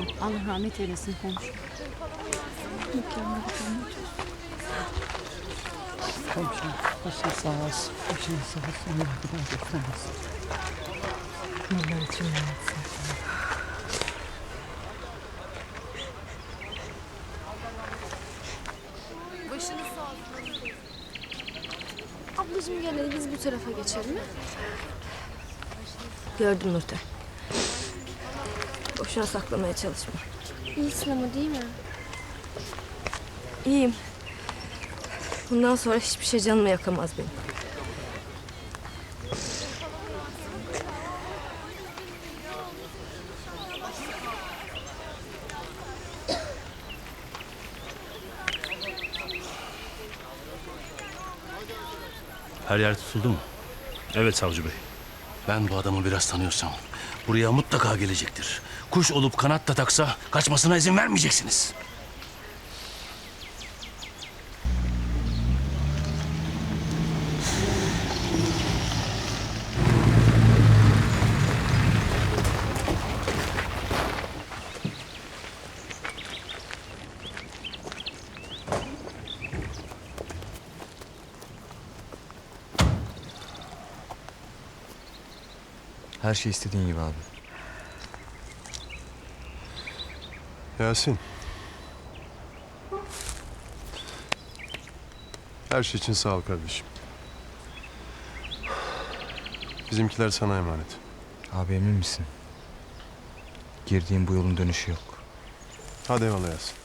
olsun. Allah rahmet eylesin komşu. Komşum başın sağ olsun. Başın sağ olsun. Allah bir daha göstermesin. Nurlar için yansın. Ablacığım gel biz bu tarafa geçelim mi? Gördüm Nurten. Boşuna saklamaya çalışma. İyisin ama değil mi? İyiyim. Bundan sonra hiçbir şey canımı yakamaz benim. Her yer tutuldu mu? Evet savcı bey. Ben bu adamı biraz tanıyorsam buraya mutlaka gelecektir. Kuş olup kanat da taksa kaçmasına izin vermeyeceksiniz. Her şey istediğin gibi abi. Yasin. Her şey için sağ ol kardeşim. Bizimkiler sana emanet. Abi emin misin? Girdiğin bu yolun dönüşü yok. Hadi eyvallah Yasin.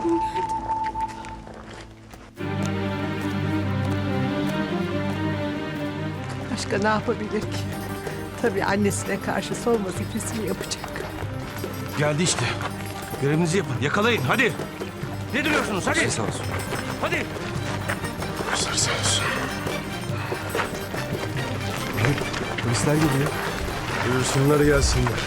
Abim geldi. Başka ne yapabilir ki? Tabii annesine karşı son vazifesini yapacak. Geldi işte. Görevinizi yapın. Yakalayın hadi. Ne duruyorsunuz hadi. Sağ olsun. Hadi. Polisler geliyor. Buyursunlar gelsinler.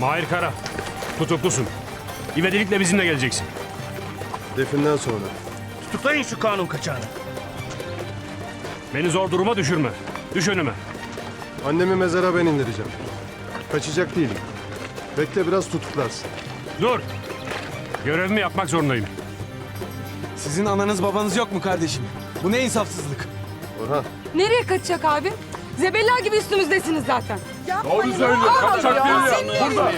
Mahir Kara. Tutuklusun. İvedilikle bizimle geleceksin. Definden sonra. Tutuklayın şu kanun kaçağını. Beni zor duruma düşürme. Düş önüme. Annemi mezara ben indireceğim. Kaçacak değilim. Bekle biraz tutuklarsın. Dur. Görevimi yapmak zorundayım. Sizin ananız babanız yok mu kardeşim? Bu ne insafsızlık? Orhan. Nereye kaçacak abi? Zebella gibi üstümüzdesiniz zaten. Doğru söylüyor. Kaçacak değil ya. Burada.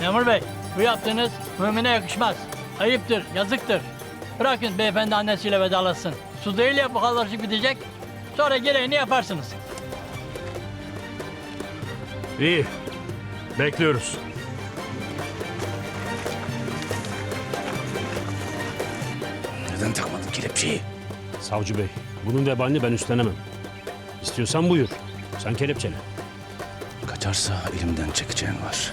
Memur bey, bu yaptığınız mümine yakışmaz. Ayıptır, yazıktır. Bırakın beyefendi annesiyle vedalaşsın. Su değil ya bu kadarcık bitecek. Sonra gereğini yaparsınız. İyi. Bekliyoruz. Neden takmadın kelepçeyi? Savcı bey, bunun vebalini ben üstlenemem. İstiyorsan buyur. Sen kelepçele. Kaçarsa elimden çekeceğin var.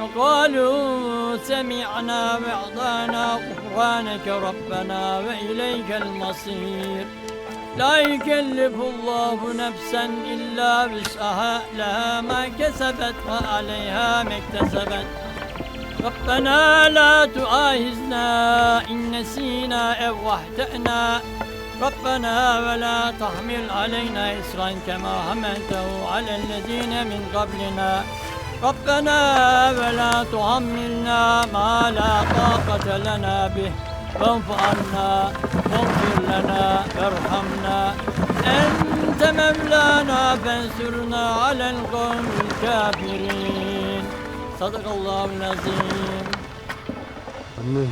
وقالوا سمعنا وأعطانا غفرانك ربنا وإليك المصير. لا يكلف الله نفسا إلا وسعها لها ما كسبت وعليها ما اكتسبت. ربنا لا تؤاخذنا إن نسينا أو أخطأنا. ربنا ولا تحمل علينا إصرا كما حملته على الذين من قبلنا. ربنا ولا تحملنا ما لا طاقة لنا به واعف عنا واغفر لنا وارحمنا أنت مولانا فانصرنا على القوم الكافرين صدق الله العظيم Annem.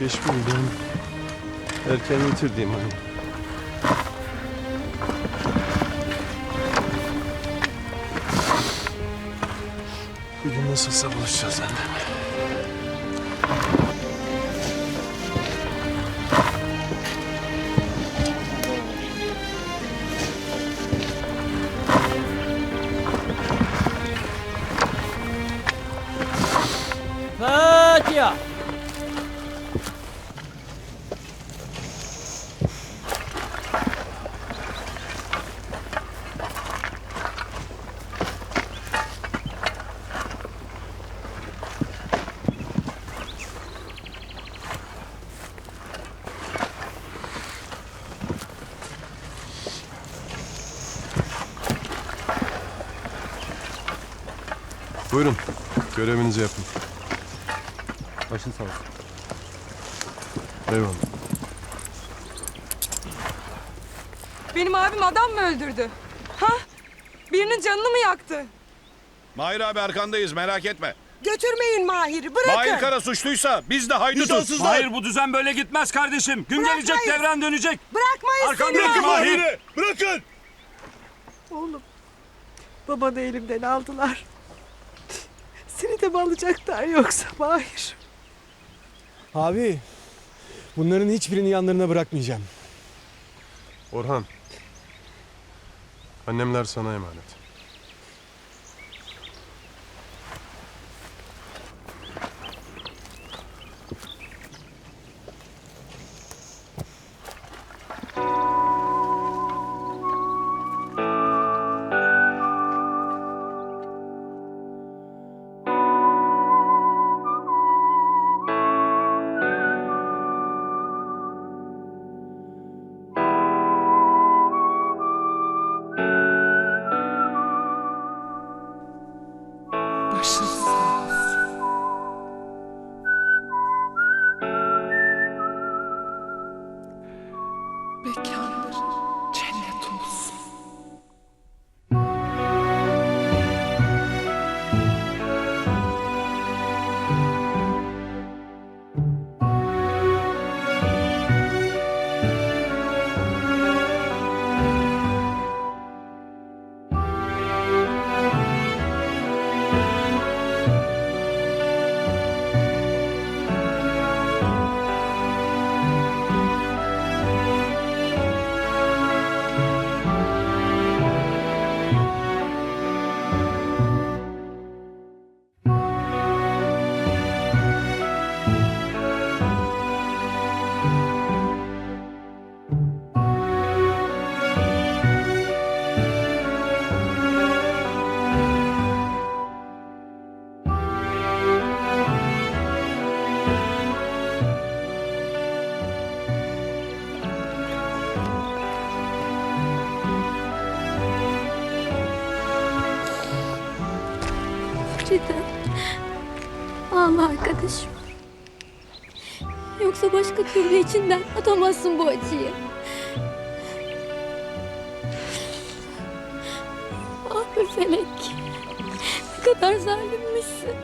Geçmiş olsun. Erken yitirdiğim anne. Nasılsa buluşacağız annemle. Fatiha! Buyurun. Görevinizi yapın. Başın sağ olsun. Eyvallah. Benim abim adam mı öldürdü? Ha? Birinin canını mı yaktı? Mahir abi arkandayız merak etme. Götürmeyin Mahir'i bırakın. Mahir Kara suçluysa biz de haydutuz. Hayır bu düzen böyle gitmez kardeşim. Gün gelecek Bırakmayın. devran dönecek. Bırakmayın Arkandaki seni. Mahir. Bırakın. Oğlum. Babanı elimden aldılar. Seni de mi alacaklar yoksa Mahir? Abi bunların hiçbirini yanlarına bırakmayacağım. Orhan. Annemler sana emanet. arkadaşım. Yoksa başka türlü içinden atamazsın bu acıyı. Ah be Felek. Ne kadar zalimmişsin.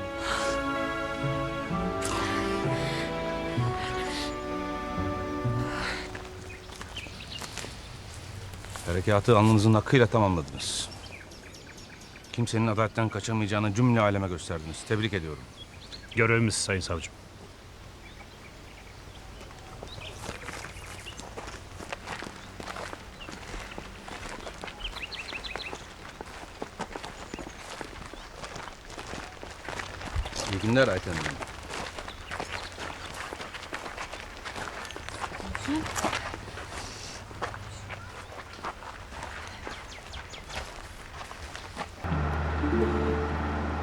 Harekatı alnınızın hakkıyla tamamladınız. Kimsenin adaletten kaçamayacağını cümle aleme gösterdiniz. Tebrik ediyorum. Görevimiz sayın savcım. İyi günler Ayten Hanım.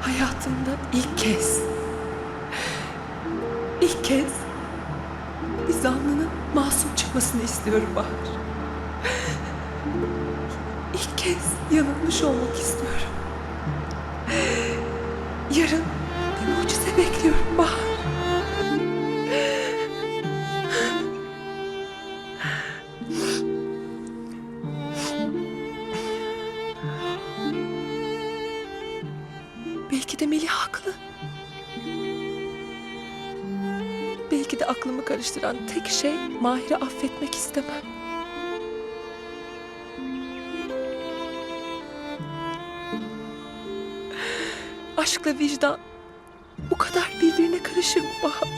Hayatımda ilk kez, ilk kez bir zanlının masum çıkmasını istiyorum Bahar. İlk kez yanılmış olmak istiyorum. Yarın bir mucize bekliyorum Bahar. Belki de Melih haklı. Aklımı karıştıran tek şey Mahir'i affetmek istemem. Aşkla vicdan bu kadar birbirine karışır mı Bahar?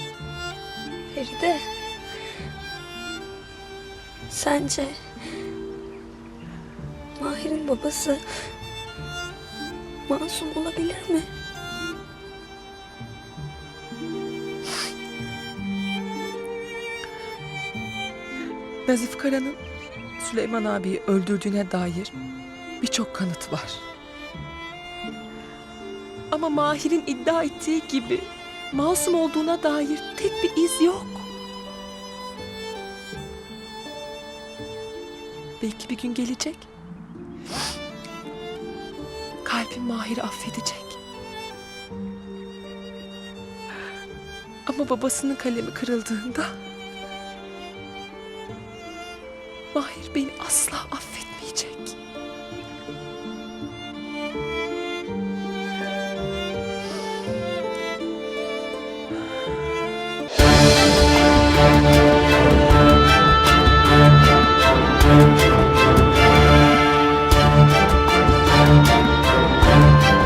Feride. Sence Mahir'in babası masum olabilir mi? Nazif Kara'nın Süleyman abiyi öldürdüğüne dair birçok kanıt var. Ama Mahir'in iddia ettiği gibi masum olduğuna dair tek bir iz yok. Belki bir gün gelecek. Kalbim Mahir'i affedecek. Ama babasının kalemi kırıldığında Mahir beni asla affetmeyecek.